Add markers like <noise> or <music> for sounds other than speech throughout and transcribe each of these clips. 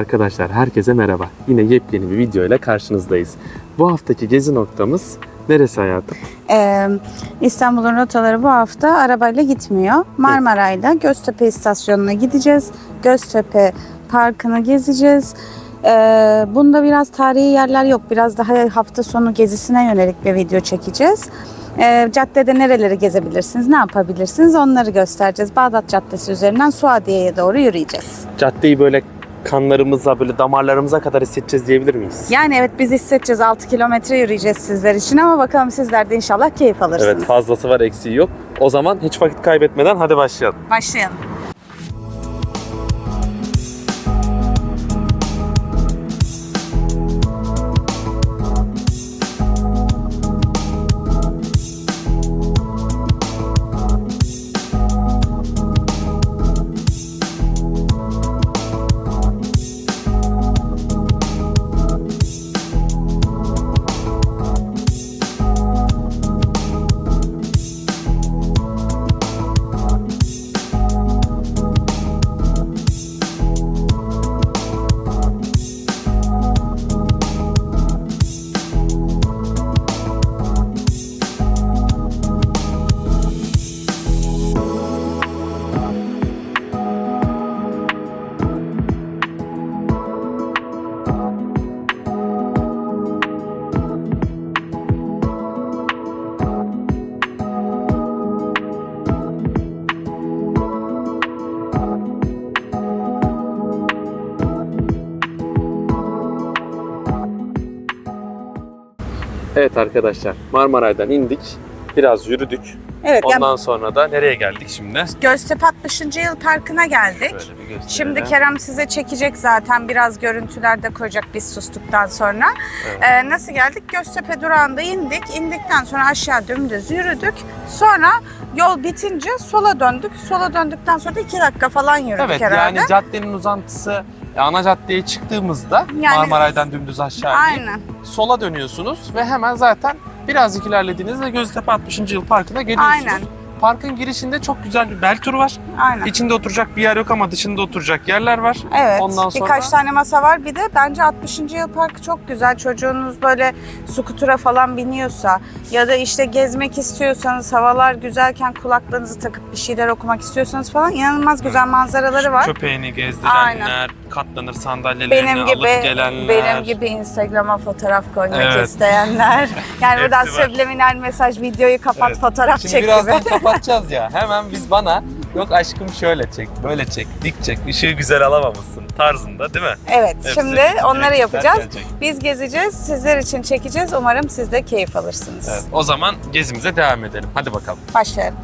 arkadaşlar, herkese merhaba. Yine yepyeni bir video ile karşınızdayız. Bu haftaki gezi noktamız neresi hayatım? Ee, İstanbul'un rotaları bu hafta arabayla gitmiyor. Marmaray'la Göztepe istasyonuna gideceğiz. Göztepe Parkı'nı gezeceğiz. Ee, bunda biraz tarihi yerler yok. Biraz daha hafta sonu gezisine yönelik bir video çekeceğiz. Ee, caddede nereleri gezebilirsiniz, ne yapabilirsiniz onları göstereceğiz. Bağdat Caddesi üzerinden Suadiye'ye doğru yürüyeceğiz. Caddeyi böyle kanlarımıza, böyle damarlarımıza kadar hissedeceğiz diyebilir miyiz? Yani evet biz hissedeceğiz 6 kilometre yürüyeceğiz sizler için ama bakalım sizler de inşallah keyif alırsınız. Evet, fazlası var, eksiği yok. O zaman hiç vakit kaybetmeden hadi başlayalım. Başlayalım. Evet arkadaşlar, Marmaray'dan indik. Biraz yürüdük. Evet, Ondan sonra da nereye geldik şimdi? Göztepe 60. Yıl Parkı'na geldik. Şimdi Kerem size çekecek zaten biraz görüntülerde koyacak biz sustuktan sonra. Ee, nasıl geldik? Göztepe durağında indik. İndikten sonra aşağı dümdüz yürüdük. Sonra yol bitince sola döndük. Sola döndükten sonra da iki dakika falan yürüdük Evet herhalde. yani caddenin uzantısı e, ana caddeye çıktığımızda Yani- Marmaray'dan dümdüz aşağı Aynen. sola dönüyorsunuz ve hemen zaten birazcık ilerlediğinizde Göztepe 60. Yıl Parkı'na geliyorsunuz. Aynen. Parkın girişinde çok güzel bir bel turu var. Aynen. İçinde oturacak bir yer yok ama dışında oturacak yerler var. Evet. Ondan sonra- Birkaç tane masa var. Bir de bence 60. Yıl Parkı çok güzel. Çocuğunuz böyle skutura falan biniyorsa ya da işte gezmek istiyorsanız havalar güzelken kulaklarınızı takıp bir şeyler okumak istiyorsanız falan inanılmaz güzel manzaraları var. Köpeğini gezdirenler, Aynen. Katlanır sandalyelerini benim alıp gibi gelenler. benim gibi Instagram'a fotoğraf koymak Evet. isteyenler. <laughs> Yani buradan subliminal mesaj videoyu kapat Evet. fotoğraf Şimdi çek birazdan gibi. <laughs> kapatacağız ya. Hemen biz bana yok aşkım şöyle çek, böyle çek, dik çek, ışığı güzel alamamışsın tarzında değil mi? Evet, Hepsi şimdi onları yapacağız. gelecek. Biz gezeceğiz, sizler için çekeceğiz. Umarım siz de keyif alırsınız. Evet, o zaman gezimize devam edelim. Hadi bakalım. Başlayalım.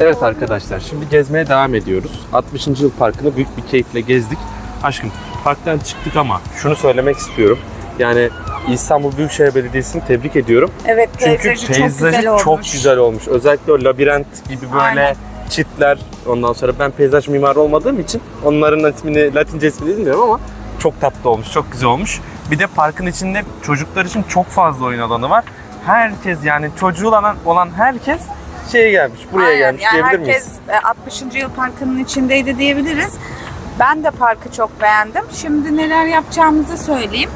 Evet arkadaşlar şimdi gezmeye devam ediyoruz. 60. yıl parkını büyük bir keyifle gezdik. Aşkım parktan çıktık ama şunu söylemek istiyorum. Yani İstanbul Büyükşehir Belediyesi'ni tebrik ediyorum. Evet, Çünkü peyzajı, çok güzel olmuş. çok güzel olmuş. Özellikle o labirent gibi böyle Aynen. çitler. Ondan sonra ben peyzaj mimarı olmadığım için onların ismini, Latince ismini bilmiyorum ama çok tatlı olmuş, çok güzel olmuş. Bir de parkın içinde çocuklar için çok fazla oyun alanı var. Herkes yani çocuğu olan, olan herkes şeye gelmiş, buraya Aynen, gelmiş yani diyebilir herkes miyiz? e, 60. yıl parkının içindeydi diyebiliriz. Ben de parkı çok beğendim. Şimdi neler yapacağımızı söyleyeyim.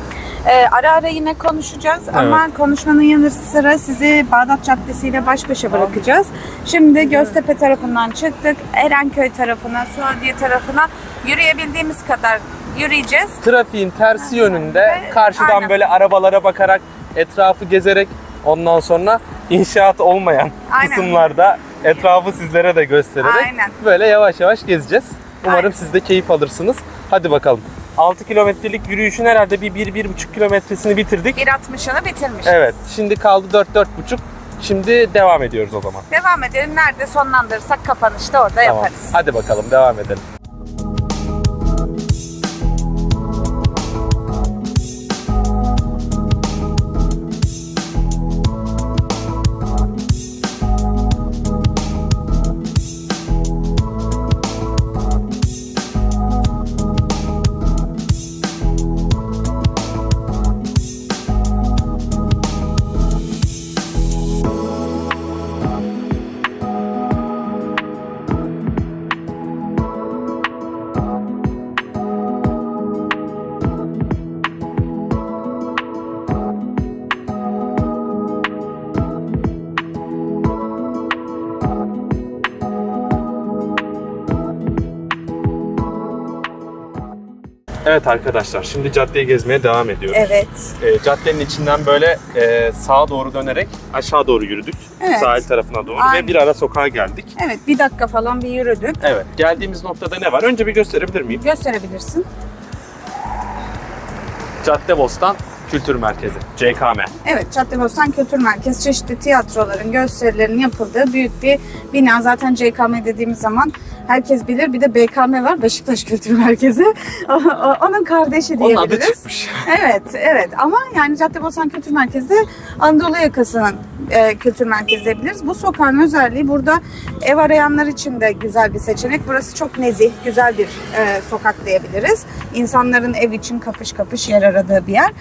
E, ara ara yine konuşacağız ama konuşmanın yanı sıra sizi Bağdat Caddesi ile baş başa bırakacağız. Şimdi Göztepe tarafından çıktık. Erenköy tarafına, Suadiye tarafına yürüyebildiğimiz kadar yürüyeceğiz. Trafiğin tersi yönünde karşıdan Aynen. böyle arabalara bakarak, etrafı gezerek Ondan sonra inşaat olmayan Aynen. kısımlarda etrafı sizlere de göstererek Aynen. böyle yavaş yavaş gezeceğiz. Umarım Aynen. siz de keyif alırsınız. Hadi bakalım. 6 kilometrelik yürüyüşün herhalde bir 1-1,5 kilometresini bitirdik. 1.60'ını bitirmişiz. Evet. Şimdi kaldı 4-4,5. Şimdi devam ediyoruz o zaman. Devam edelim. Nerede sonlandırırsak kapanışta orada Tamam. yaparız. Hadi bakalım devam edelim. Evet arkadaşlar şimdi caddeyi gezmeye devam ediyoruz. Evet. Ee, caddenin içinden böyle e, sağa doğru dönerek aşağı doğru yürüdük. Evet. Sahil tarafına doğru Aynen. ve bir ara sokağa geldik. Evet bir dakika falan bir yürüdük. Evet. Geldiğimiz noktada ne var? Önce bir gösterebilir miyim? Gösterebilirsin. Caddebostan Kültür Merkezi. CKM. Evet Caddebostan Kültür Merkezi çeşitli tiyatroların, gösterilerin yapıldığı büyük bir bina. Zaten CKM dediğimiz zaman herkes bilir. Bir de BKM var Beşiktaş Kültür Merkezi. Onun kardeşi Onun adı diyebiliriz. çıkmış. <laughs> Evet, evet ama yani Caddebostan Kültür Merkezi Anadolu yakasının e, kültür merkezi diyebiliriz. Bu sokağın özelliği burada ev arayanlar için de güzel bir seçenek. Burası çok nezih, güzel bir e, sokak diyebiliriz. İnsanların ev için kapış kapış yer aradığı bir yer.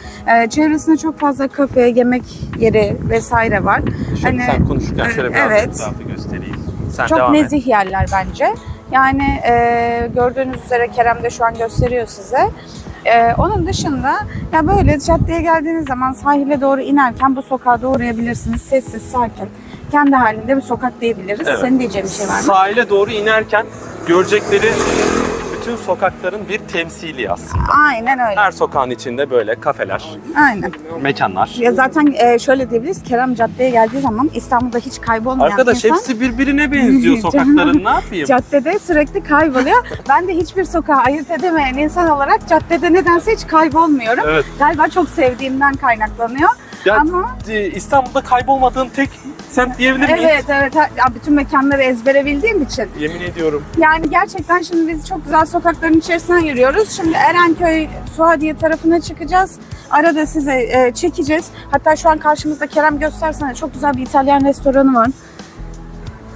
E, çevresinde çok fazla kafe, yemek yeri vesaire var. Şöyle Hani, sen konuşurken şöyle biraz evet. göstereyim. Sen Çok devam et. nezih yerler bence. Yani e, gördüğünüz üzere Kerem de şu an gösteriyor size. E, onun dışında ya böyle caddeye geldiğiniz zaman sahile doğru inerken bu sokağa doğru uğrayabilirsiniz. Sessiz, sakin. Kendi halinde bir sokak diyebiliriz. Evet. Senin diyeceğin bir şey var mı? Sahile doğru inerken görecekleri bütün sokakların bir temsili aslında. Aynen öyle. Her sokağın içinde böyle kafeler, Aynen. mekanlar. Ya zaten e, şöyle diyebiliriz. Kerem caddeye geldiği zaman İstanbul'da hiç kaybolmayan Arkadaş insan hepsi birbirine benziyor <laughs> sokakların ne yapayım? caddede sürekli kayboluyor. <laughs> ben de hiçbir sokağı ayırt edemeyen insan olarak caddede nedense hiç kaybolmuyorum. Evet. Galiba çok sevdiğimden kaynaklanıyor. Ya, Ama e, İstanbul'da kaybolmadığın tek semt diyebilir miyiz? evet evet ha- ya bütün mekanları ezbere bildiğim için. Yemin ediyorum. Yani gerçekten şimdi biz çok güzel sokakların içerisinden yürüyoruz. Şimdi Erenköy, Suadiye tarafına çıkacağız. Arada size e, çekeceğiz. Hatta şu an karşımızda Kerem göstersene çok güzel bir İtalyan restoranı var.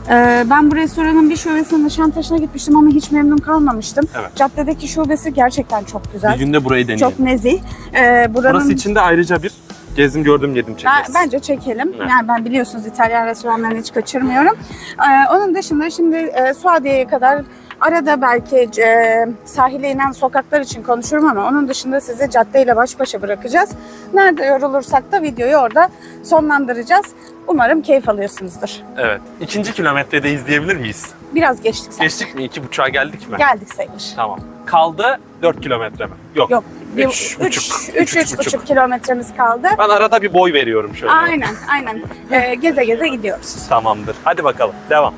E, ben bu restoranın bir şubesinin Nişantaşı'na gitmiştim ama hiç memnun kalmamıştım. Evet. Caddedeki şubesi gerçekten çok güzel. Bir günde burayı deneyelim. Çok nezih. E, buranın... Burası içinde ayrıca bir gezdim gördüm yedim Ben, çekeriz. bence çekelim. Evet. Yani ben biliyorsunuz İtalyan restoranlarını hiç kaçırmıyorum. Ee, onun dışında şimdi e, Suadiye'ye kadar arada belki e, sahile inen sokaklar için konuşurum ama onun dışında sizi caddeyle baş başa bırakacağız. Nerede yorulursak da videoyu orada sonlandıracağız. Umarım keyif alıyorsunuzdur. Evet. İkinci kilometrede izleyebilir miyiz? Biraz geçtik sen. Geçtik mi? İki buçuğa geldik mi? Geldik sayılır. Tamam. Kaldı 4 kilometre mi? Yok. Yok. Üç buçuk. Üç, üç buçuk. 3-3,5 kilometremiz kaldı. Ben arada bir boy veriyorum şöyle. Aynen, aynen. Ee, geze geze gidiyoruz. Tamamdır. Hadi bakalım. Devam.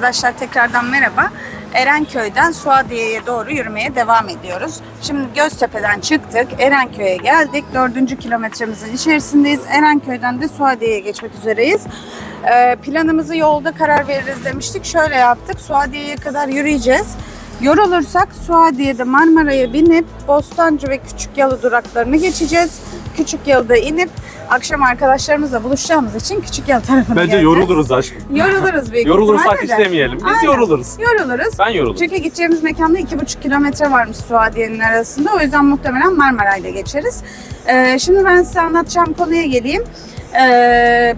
Arkadaşlar tekrardan merhaba. Erenköy'den Suadiye'ye doğru yürümeye devam ediyoruz. Şimdi Göztepe'den çıktık. Erenköy'e geldik. Dördüncü kilometremizin içerisindeyiz. Erenköy'den de Suadiye'ye geçmek üzereyiz. Ee, planımızı yolda karar veririz demiştik. Şöyle yaptık. Suadiye'ye kadar yürüyeceğiz. Yorulursak Suadiye'de Marmara'ya binip Bostancı ve Küçük Yalı duraklarını geçeceğiz. Küçük Yalı'da inip akşam arkadaşlarımızla buluşacağımız için Küçük Yalı tarafına Bence geleceğiz. yoruluruz aşkım. Yoruluruz büyük Yorulursak ihtimalle de. istemeyelim. Biz Aynen. yoruluruz. Yoruluruz. Ben yorulurum. Çünkü gideceğimiz mekanda iki buçuk kilometre varmış Suadiye'nin arasında. O yüzden muhtemelen Marmaray'la geçeriz. Ee, şimdi ben size anlatacağım konuya geleyim. Ee,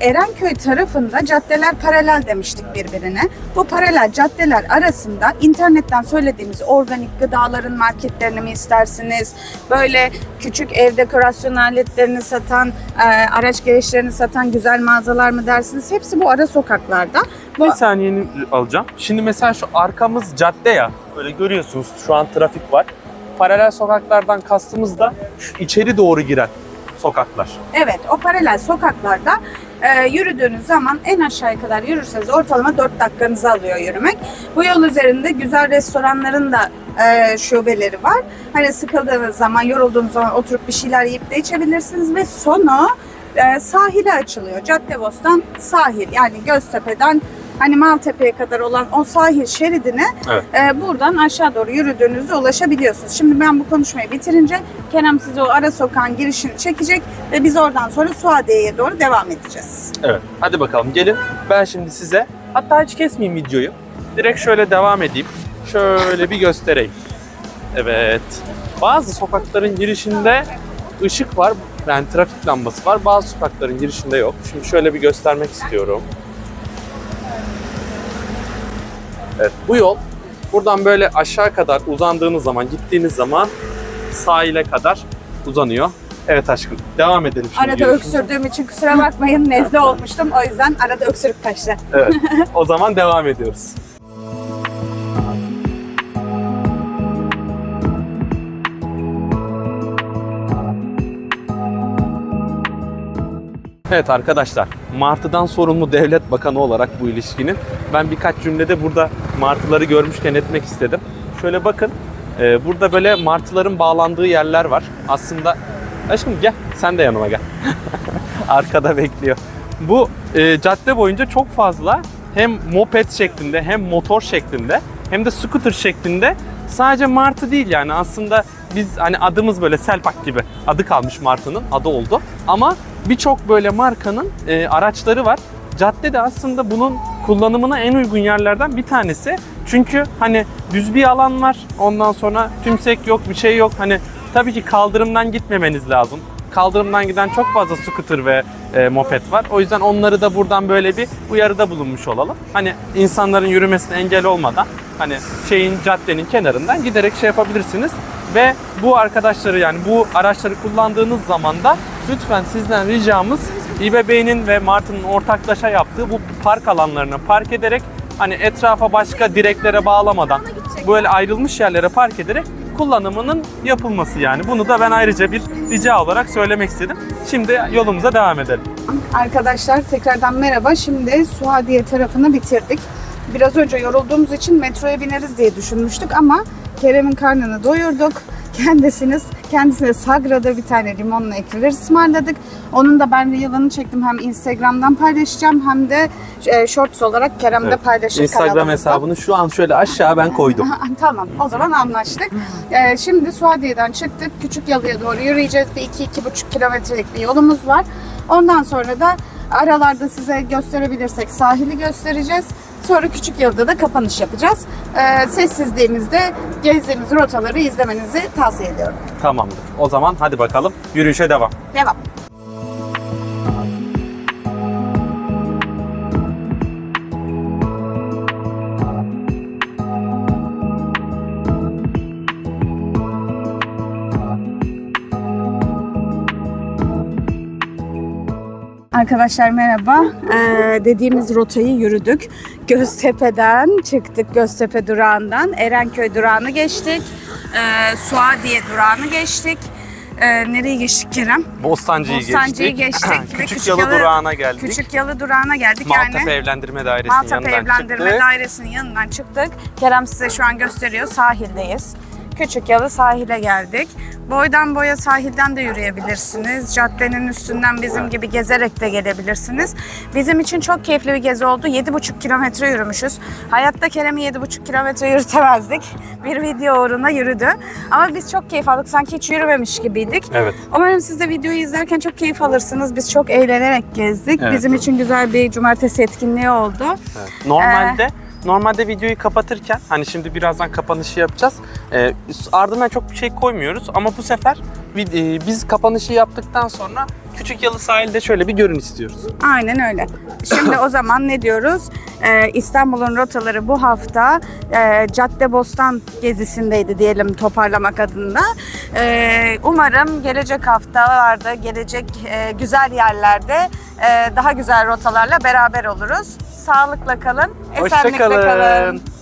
Erenköy tarafında caddeler paralel demiştik birbirine. Bu paralel caddeler arasında internetten söylediğimiz organik gıdaların marketlerini mi istersiniz? Böyle küçük ev dekorasyon aletlerini satan, e, araç gereçlerini satan güzel mağazalar mı dersiniz? Hepsi bu ara sokaklarda. Bu Bir saniyeni alacağım. Şimdi mesela şu arkamız cadde ya. Böyle görüyorsunuz şu an trafik var. Paralel sokaklardan kastımız da şu içeri doğru giren sokaklar. Evet, o paralel sokaklarda e, yürüdüğünüz zaman en aşağıya kadar yürürseniz ortalama 4 dakikanızı alıyor yürümek. Bu yol üzerinde güzel restoranların da e, şubeleri var. Hani sıkıldığınız zaman, yorulduğunuz zaman oturup bir şeyler yiyip de içebilirsiniz ve sonu e, sahile açılıyor. Caddebostan sahil yani Göztepe'den hani Maltepe'ye kadar olan o sahil şeridine Evet. e, buradan aşağı doğru yürüdüğünüzde ulaşabiliyorsunuz. Şimdi ben bu konuşmayı bitirince Kerem size o ara sokağın girişini çekecek ve biz oradan sonra Suadiye'ye doğru devam edeceğiz. Evet. Hadi bakalım gelin. Ben şimdi size hatta hiç kesmeyeyim videoyu. Direkt şöyle devam edeyim. Şöyle bir göstereyim. Evet. Bazı sokakların girişinde ışık var. Yani trafik lambası var. Bazı sokakların girişinde yok. Şimdi şöyle bir göstermek istiyorum. Evet. Bu yol buradan böyle aşağı kadar uzandığınız zaman, gittiğiniz zaman sahile kadar uzanıyor. Evet aşkım. Devam edelim şimdi. Arada öksürdüğüm için kusura bakmayın nezle olmuştum. O yüzden arada öksürük kaçtı. Evet. <laughs> O zaman devam ediyoruz. Evet arkadaşlar, Martı'dan sorumlu devlet bakanı olarak bu ilişkinin ben birkaç cümlede burada martıları görmüşken etmek istedim. Şöyle bakın, e, burada böyle martıların bağlandığı yerler var. Aslında, aşkım gel, sen de yanıma gel. <laughs> Arkada bekliyor. Bu e, cadde boyunca çok fazla hem moped şeklinde hem motor şeklinde hem de scooter şeklinde sadece martı değil yani aslında biz hani adımız böyle Selpak gibi adı kalmış martının adı oldu ama birçok böyle markanın e, araçları var. Cadde de aslında bunun kullanımına en uygun yerlerden bir tanesi. Çünkü hani düz bir alan var. Ondan sonra tümsek yok, bir şey yok. Hani tabii ki kaldırımdan gitmemeniz lazım. Kaldırımdan giden çok fazla scooter ve e, moped var. O yüzden onları da buradan böyle bir uyarıda bulunmuş olalım. Hani insanların yürümesine engel olmadan hani şeyin caddenin kenarından giderek şey yapabilirsiniz. Ve bu arkadaşları yani bu araçları kullandığınız zaman da lütfen sizden ricamız İBB'nin ve Martı'nın ortaklaşa yaptığı bu park alanlarına park ederek hani etrafa başka direklere bağlamadan böyle ayrılmış yerlere park ederek kullanımının yapılması yani. Bunu da ben ayrıca bir rica olarak söylemek istedim. Şimdi yolumuza devam edelim. Arkadaşlar tekrardan merhaba. Şimdi Suadiye tarafını bitirdik. Biraz önce yorulduğumuz için metroya bineriz diye düşünmüştük ama Kerem'in karnını doyurduk. Kendisiniz, kendisine Sagra'da bir tane limonlu ekler ısmarladık. Onun da ben yılını çektim. Hem Instagram'dan paylaşacağım hem de e, Shorts olarak Kerem de paylaşır Instagram kanalımızda. hesabını şu an şöyle aşağı ben koydum. <laughs> Tamam o zaman anlaştık. Ee, şimdi Suadiye'den çıktık. Küçük Yalı'ya doğru yürüyeceğiz. Bir iki, iki buçuk kilometrelik bir yolumuz var. Ondan sonra da aralarda size gösterebilirsek sahili göstereceğiz. Sonra Küçük Yalı'da da kapanış yapacağız. Ee, sessizliğimizde gezdiğimiz rotaları izlemenizi tavsiye ediyorum. Tamamdır. O zaman hadi bakalım yürüyüşe devam. Devam. Arkadaşlar merhaba. Ee, dediğimiz rotayı yürüdük. Göztepe'den çıktık. Göztepe durağından. Erenköy durağını geçtik. Ee, Suadiye durağını geçtik. e, nereye geçtik Kerem? Bostancı'yı, Bostancı'yı geçtik. <clears throat> geçtik ve Küçük, Yalı- durağına geldik. Küçük Yalı durağına geldik. Maltepe yani Evlendirme Dairesi'nin Maltepe yanından Evlendirme çıktık. Dairesi'nin yanından çıktık. Kerem size şu an gösteriyor. Sahildeyiz. Küçük Yalı sahile geldik. Boydan boya sahilden de yürüyebilirsiniz. Caddenin üstünden bizim gibi gezerek de gelebilirsiniz. Bizim için çok keyifli bir gezi oldu. 7,5 kilometre yürümüşüz. Hayatta Kerem'i 7,5 kilometre yürütemezdik. <laughs> Bir video uğruna yürüdü. Ama biz çok keyif aldık. Sanki hiç yürümemiş gibiydik. Evet. Umarım siz de videoyu izlerken çok keyif alırsınız. Biz çok eğlenerek gezdik. Evet. Bizim için güzel bir cumartesi etkinliği oldu. Evet. Normalde Ee, normalde videoyu kapatırken hani şimdi birazdan kapanışı yapacağız. Ee, ardından çok bir şey koymuyoruz ama bu sefer e, biz kapanışı yaptıktan sonra Küçük Yalı sahilde şöyle bir görün istiyoruz. Aynen öyle. Şimdi o zaman ne diyoruz? Ee, İstanbul'un rotaları bu hafta e, Cadde Bostan gezisindeydi diyelim toparlamak adına. Ee, umarım gelecek haftalarda, gelecek e, güzel yerlerde e, daha güzel rotalarla beraber oluruz. Sağlıkla kalın, esenlikle Hoşçakalın. kalın.